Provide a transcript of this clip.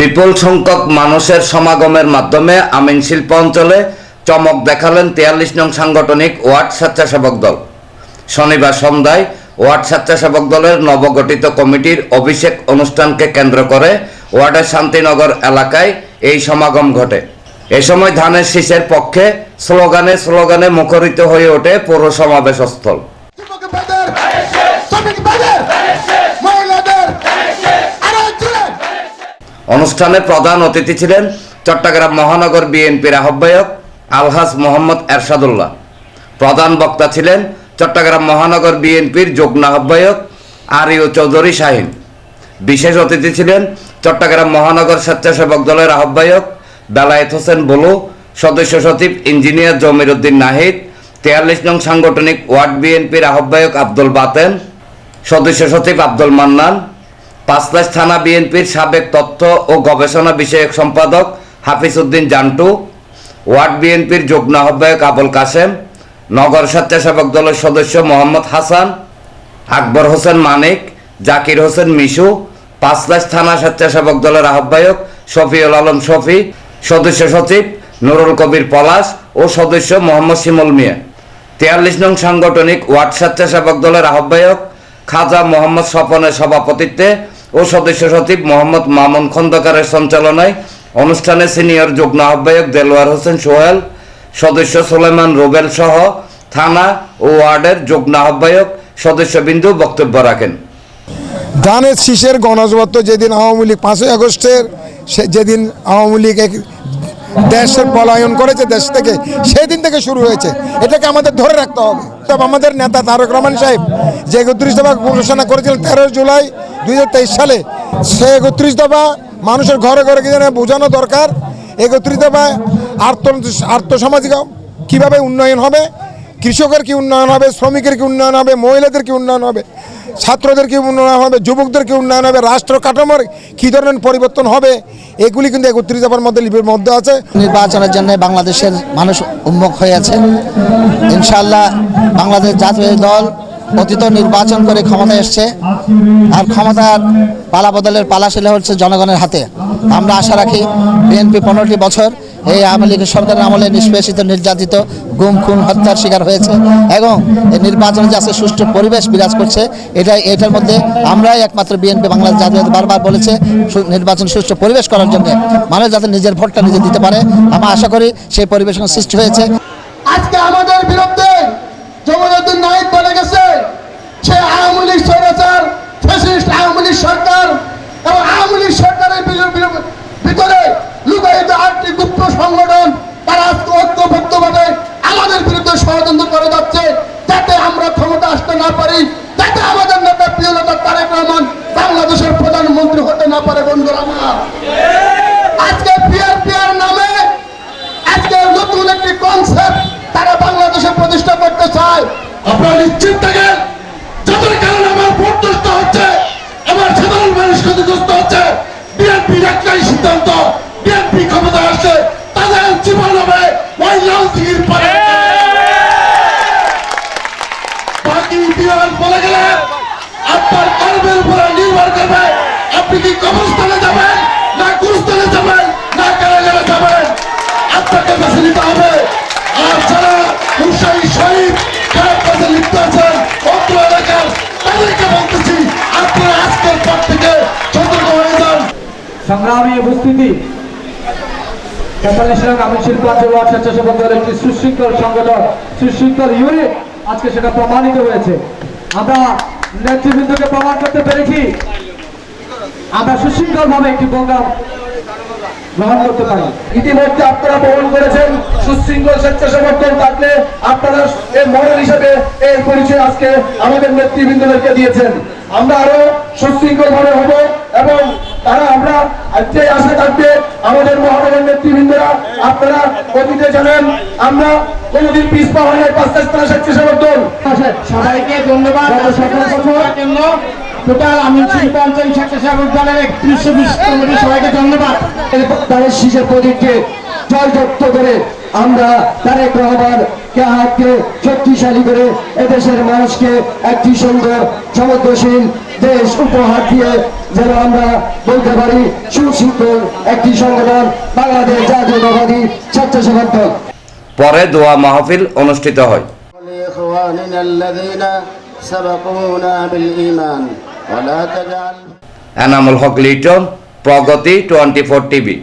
বিপুল সংখ্যক মানুষের সমাগমের মাধ্যমে আমিন শিল্প অঞ্চলে চমক দেখালেন তিয়াল্লিশ নং সাংগঠনিক ওয়ার্ড স্বেচ্ছাসেবক দল। শনিবার সন্ধ্যায় ওয়ার্ড স্বেচ্ছাসেবক দলের নবগঠিত কমিটির অভিষেক অনুষ্ঠানকে কেন্দ্র করে ওয়ার্ডের শান্তিনগর এলাকায় এই সমাগম ঘটে। এ সময় ধানের শীষের পক্ষে স্লোগানে স্লোগানে মুখরিত হয়ে ওঠে পৌর সমাবেশ অনুষ্ঠানে প্রধান অতিথি ছিলেন চট্টগ্রাম মহানগর বিএনপির আহ্বায়ক আলহাজ মোহাম্মদ এরশাদুল্লাহ। প্রধান বক্তা ছিলেন চট্টগ্রাম মহানগর বিএনপির যুগ্ম আহ্বায়ক আরিও চৌধুরী শাহিন। বিশেষ অতিথি ছিলেন চট্টগ্রাম মহানগর স্বেচ্ছাসেবক দলের আহ্বায়ক বেলায়েত হোসেন বলু, সদস্য সচিব ইঞ্জিনিয়ার জমির উদ্দিন নাহিদ, তেয়াল্লিশ নং সাংগঠনিক ওয়ার্ড বিএনপির আহ্বায়ক আব্দুল বাতেন, সদস্য সচিব আব্দুল মান্নান পাঁচলাশ থানা বিএনপির সাবেক তথ্য ও গবেষণা বিষয়ক সম্পাদক হাফিজ উদ্দিন জান্টু, ওয়ার্ড বিএনপির যুগ্ম আহ্বায়ক আবুল কাসেম নগর স্বেচ্ছাসেবক দলের সদস্য মোহাম্মদ হাসান, আকবর হোসেন মানিক, জাকির হোসেন মিশু, পাঁচলাশ থানা স্বেচ্ছাসেবক দলের আহ্বায়ক শফিউল আলম শফি, সদস্য সচিব নুরুল কবির পলাশ ও সদস্য মোহাম্মদ শিমুল মিয়া। তেয়াল্লিশ নং সাংগঠনিক ওয়ার্ড স্বেচ্ছাসেবক দলের আহ্বায়ক খাজা মোহাম্মদ স্বপনের সভাপতিত্বে ও সদস্য সচিব মোহাম্মদ মামুন খন্দকারের সঞ্চালনায়। অনুষ্ঠানে সিনিয়র যুগ্ম আহ্বায়ক দেলোয়ার হোসেন সোহেল, সদস্য সোলেমান রুবেল সহ থানা ও ওয়ার্ডের যুগ্ম আহ্বায়ক সদস্যবিন্দু বক্তব্য রাখেন। ধানের শীষের গণজবত্ব যেদিন আওয়ামী লীগ পাঁচই আগস্টের যেদিন আওয়ামী লীগ দেশের পলায়ন করেছে দেশ থেকে। সেই দিন থেকে শুরু হয়েছে। এটাকে আমাদের ধরে রাখতে হবে। তবে আমাদের নেতা তারক রহমান সাহেব যে একত্রিশ দফা ঘোষণা করেছিলেন তেরো জুলাই দুই হাজার তেইশ সালে, সে একত্রিশ দফা মানুষের ঘরে ঘরে গিয়ে বোঝানো দরকার। একত্রিশ দফা আর্থ, আর্থসামাজিক কীভাবে উন্নয়ন হবে, কৃষকের কি উন্নয়ন হবে, শ্রমিকের কি উন্নয়ন হবে, মহিলাদের কি উন্নয়ন হবে ছাত্রদের কি উন্নয়ন হবে? যুবকদের কি উন্নয়ন হবে? রাষ্ট্র কাঠামোর কী ধরনের পরিবর্তন হবে? এগুলি কিন্তু একত্রিশ দফার মধ্যে লিপির মধ্যে আছে। নির্বাচনের জন্য বাংলাদেশের মানুষ উন্মুখ হয়ে আছে। ইনশাল্লাহ বাংলাদেশ জাতীয় দল অতীত নির্বাচন করে ক্ষমতায় এসছে। আর ক্ষমতার পালা বদলের পালা ছিল হচ্ছে জনগণের হাতে। আমরা আশা রাখি বিএনপি পনেরোটি বছর এই আওয়ামী লীগের সরকারের আমলে নিষ্পেষিত, নির্যাতিত, গুম, খুন, হত্যার শিকার হয়েছে এবং নির্বাচনে যে আছে সুষ্ঠু পরিবেশ বিরাজ করছে এটা এটার মধ্যে আমরাই একমাত্র বিএনপি বাংলাদেশ জাতীয় বারবার বলেছে নির্বাচন সুষ্ঠু পরিবেশ করার জন্য। মানুষ যাতে নিজের ভোটটা নিজে দিতে পারে, আমরা আশা করি সেই পরিবেশ সৃষ্টি হয়েছে। আজকে আমাদের বিরুদ্ধে জমিরুদ্দিন নাহিদ বলে গেছে, সে আওয়ামী লীগ ফ্যাসিস্ট আওয়ামী লীগ সরকার এবং আওয়ামী লীগ সরকারের বিরু- বিরু- ভিতরে লুকায়িত আটটি গুপ্ত সংগঠন, তারা আজকে ঐক্যবদ্ধভাবে আমাদের বিরুদ্ধে ষড়যন্ত্র করে যাচ্ছে, যাতে আমরা ক্ষমতা আসতে না পারি, যাতে আমাদের নেতা প্রিয় নেতা তারেক রহমান বাংলাদেশের প্রধানমন্ত্রী হতে না পারে, বন্ধুরা আমার। আজকে পিয়ার পিয়ার নামে আজকে নতুন একটি কনসেপ্ট তারা বাংলাদেশে প্রতিষ্ঠা করতে চায়। আপনারা নিশ্চিত থাকেন যাদের কারণে আমার ভোট হচ্ছে, আমার সাধারণ মানুষ ক্ষতিগ্রস্ত হচ্ছে বিএনপির একটাই সিদ্ধান্ত বিএনপি ক্ষমতা আসছে তাদের জীবন হবে ওই লাল দিঘির পরে বাকি বিমান বলে গেলে আপনার কর্মের উপরে নির্ভর করবে। আপনি কি কবরস্থানে যাবেন, না গুরুস্থানে যাবেন, না কারাগারে যাবেন? আপনাকে বেছে নিতে হবে। আর যারা উৎসাহী শহীদ খারাপ কাজে লিপ্ত আছেন, অত্র এলাকার, তাদেরকে বলতেছি, আপনারা আজকের পর থেকে সতর্ক হয়ে যান। সংগ্রামী উপস্থিতি, তেতাল্লিশ নং আমি শিল্পাঞ্চল স্বেচ্ছাসেবক দলের একটি সুশৃঙ্খল সংগঠন, সুশৃঙ্খল আজকে সেটা প্রমাণিত হয়েছে। আমরা নেতৃবৃন্দকে প্রমাণ করতে পেরেছি। আমরা সুশৃঙ্খল ভাবে একটি প্রোগ্রাম গ্রহণ করতে পারি। ইতিমধ্যে আপনারা বহন করেছেন সুশৃঙ্খল স্বেচ্ছাসেবক দল থাকলে আপনারা এর মডেল হিসেবে এর পরিচয় আজকে আমাদের নেতৃবৃন্দদেরকে দিয়েছেন। আমরা আরও সুশৃঙ্খল ভাবে হব এবং তারা আমরা যে আশা থাকবে আমাদের মহানগর নেতৃবৃন্দরা আপনারা অতীতে জানেন, আমরা কোনোদিন পিছপা হয় নাই পাঁচ তারা স্বেচ্ছাসেবক দল সবাইকে ধন্যবাদ। জন্য টোটাল আমি শিল্পাঞ্চল স্বেচ্ছাসেবক দলের একত্রিশশো বিশ কমিটি সবাইকে ধন্যবাদ। তাদের শীষের প্রতীককে জয়যুক্ত করে আমরা তারেক রহমানকে হাতকে শক্তিশালী করে এদেশের মানুষকে একটি সুন্দর সমগ্রশীল দেশ উপহার দিয়ে যেন আমরা বলতে পারি সুশৃঙ্খল একটি সংগঠন বাংলাদেশ জাতীয়তাবাদী স্বেচ্ছাসেবক দল। পরে দোয়া মাহফিল অনুষ্ঠিত হয়। لإخواننا الذين سبقونا بالإيمان ولا تجعل এনামুল হক লিটন প্রগতি টোয়েন্টি ফোর টিভি